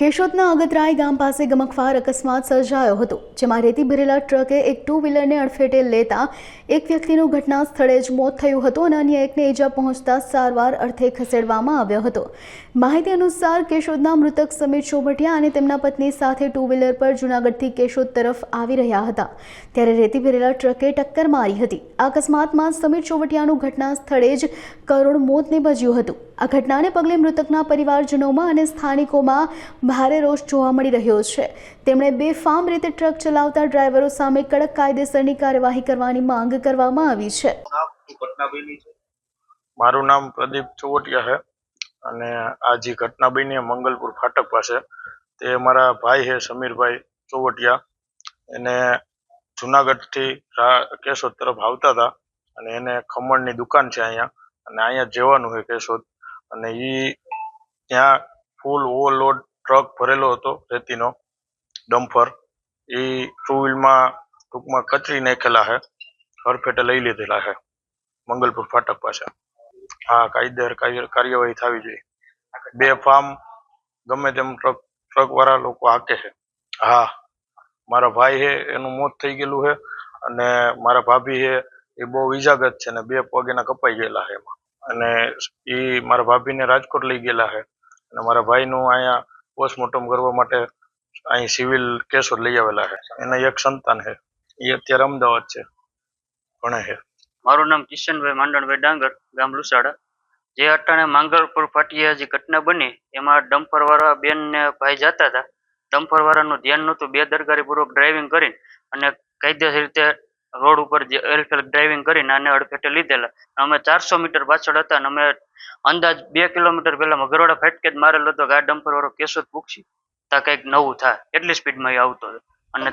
કેશોદના અગતરાય ગામ પાસે ગમકવાર અકસ્માત સર્જાયો હતો, જેમાં રેતી ભરેલા ટ્રકે એક ટુ વ્હીલરને અડફેટે લેતા એક વ્યક્તિનું ઘટના સ્થળે જ મોત થયું હતું અને અન્ય એકને ઈજા પહોંચતા સારવાર અર્થે ખસેડવામાં આવ્યો હતો. માહિતી અનુસાર કેશોદના મૃતક સમીર ચોભટિયા અને તેમના પત્ની સાથે ટુ વ્હીલર પર જૂનાગઢથી કેશોદ તરફ આવી રહ્યા હતા. ત્યારે રેતી ભરેલા ટ્રકે ટક્કર મારી હતી. આ અકસ્માતમાં સમીર ચોવટિયાનું ઘટના સ્થળે જ કરોડ મોત નીપજ્યું હતું. આ ઘટનાને પગલે મૃતકના પરિવારજનોમાં અને સ્થાનિકોમાં ભારે રોષ જોવા મળી રહ્યો છે. તેમણે બેફામ રીતે ટ્રક ચલાવતા ડ્રાઈવરો સામે કડક કાયદેસરની કાર્યવાહી કરવાની માંગ કરવામાં આવી છે. મારું નામ પ્રદીપ ચોવટિયા છે અને આ જે ઘટના બની મંગલપુર ફાટક પાસે તે મારા ભાઈ છે સમીરભાઈ ચોવટિયા. એને જુનાગઢથી કેશોદ તરફ આવતા હતા અને એને ખમણની દુકાન છે અહીંયા અને અહીંયા જવાનું છે કેશોદ. અને એ ત્યાં ફૂલ ઓવરલોડ ટ્રક ભરેલો હતો, રેતીનો ડમ્પર એ ટુ વ્હીલમાં ટૂંકમાં કચરી નાખેલા છે હરફેટે લઈ લીધેલા છે મંગલપુર ફાટક પાસે હા, કાયદેસર કાર્ય- કાર્યવાહી થવી જોઈએ. બે ફાર્મ ગમે તેમ ટ્રક ટ્રકવાળા લોકો હાકે છે. હા, મારા ભાઈ છે એનું મોત થઈ ગયેલું છે અને મારા ભાભી છે એ બહુ ઈજાગ્રસ્ત છે ને બે પગ એના કપાઈ ગયેલા છે એમાં. અને એ મારા ભાભીને રાજકોટ લઈ ગયેલા છે અને મારા ભાઈનું અહીંયા પોસ્ટમોર્ટમ કરવા માટે અહીં સિવિલ કેસો લઈ આવેલા છે. એના એક સંતાન છે. એ અત્યારે અમદાવાદ છે. ભણે છે. મારું નામ કિશનભાઈ માંડણભાઈ ડાંગર, ગામ લુસાડા. જે અટાણે માંગલપુર ફાટિયા જે ઘટના બની, એમાં ડમ્પરવાળા બેન ને ભાઈ જતા હતા. ડમ્પરવાળાનું ધ્યાન નહોતું. બે પૂર્વક ડ્રાઇવિંગ કરીને અને કાયદેસર રીતે રોડ ઉપર એલફેલ ડ્રાઇવિંગ કરીને આને અડફેટે લીધેલા. અમે ચારસો મીટર પાછળ હતા અને અમે અંદાજ બે કિલોમીટર પહેલા મગરવાડા ફાટકે જ મારેલો હતો આ ડમ્પર વાળો કેશોદ પૂછી તા કંઈક નવું થાય. એટલી સ્પીડમાં એ આવતો હતો અને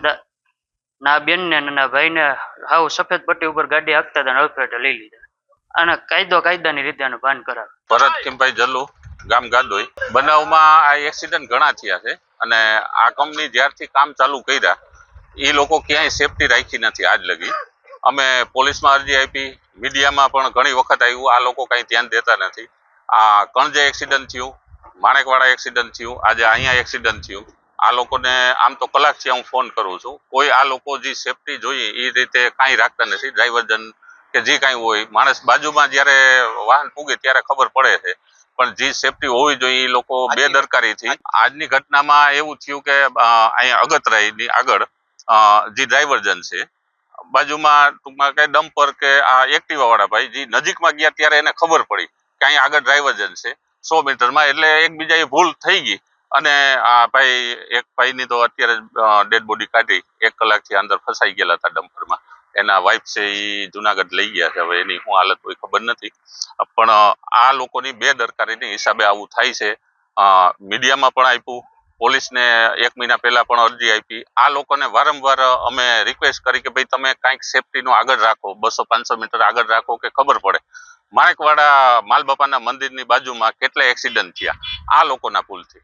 ના બેનને ના ભાઈને હાવ સફેદ પટ્ટી ઉપર ગાડી હાંકતા હતા અડફેટે લઈ લીધા. અને કાયદો કાયદાની રીતે આનું ભાન કરાવે ભરત કિમભાઈ જલ્લુ, ગામ ગાદોઈ બનાવમાં આ એક્સિડન્ટ ઘણા થયા છે. અને આ કંપની જ્યારથી કામ ચાલુ કર્યા એ લોકો ક્યાંય સેફટી રાખી નથી આજ લગી. અમે પોલીસમાં અરજી આપી મીડિયામાં પણ ઘણી વખત આવ્યું. આ લોકો કાંઈ ધ્યાન દેતા નથી. આ કણજે એક્સિડન્ટ થયું માણેકવાડા એક્સિડન્ટ થયું આજે અહીંયા એક્સિડન્ટ થયું. આ લોકોને આમ તો કલાકથી હું ફોન કરું છું. કોઈ આ લોકો જે સેફટી જોઈએ એ રીતે કાંઈ રાખતા નથી. ડ્રાઈવરજન કે જે કાંઈ હોય માણસ બાજુમાં જ્યારે વાહન પૂગે ત્યારે ખબર પડે છે. પણ જે સેફટી હોવી જોઈએ એ લોકો બેદરકારીથી. આજની ઘટનામાં એવું થયું કે અહીંયા અગતરાયની આગળ જે ડ્રાઈવરજન છે બાજુમાં ટૂંકમાં કે ડમ્પર કે આ એક્ટિવા વાળા ભાઈ જે નજીકમાં ગયા ત્યારે એને ખબર પડી કે અહીંયા આગળ ડ્રાઈવર્જન છે સો મીટરમાં એટલે એકબીજા એ ભૂલ થઈ ગઈ. અને આ ભાઈ એક ભાઈની તો અત્યારે ડેડ બોડી કાઢી એક કલાકથી અંદર ફસાઈ ગયેલા હતા ડમ્પરમાં. એના વાઇફ છે એ જુનાગઢ લઈ ગયા છે. હવે એની શું હાલત હોય ખબર નથી. પણ આ લોકોની બે દરકારીની હિસાબે આવું થાય છે. મીડિયામાં પણ આપ્યું. પોલીસને એક મહિના પહેલા પણ અરજી આપી. આ લોકોને વારંવાર અમે રિક્વેસ્ટ કરી કે ભાઈ તમે કાંઈક સેફટીનું આગળ રાખો, બસો પાંચસો મીટર આગળ રાખો કે ખબર પડે. માણેકવાડા માલબાપાના મંદિરની બાજુમાં કેટલા એક્સિડન્ટ થયા. આ લોકોના ભૂલથી.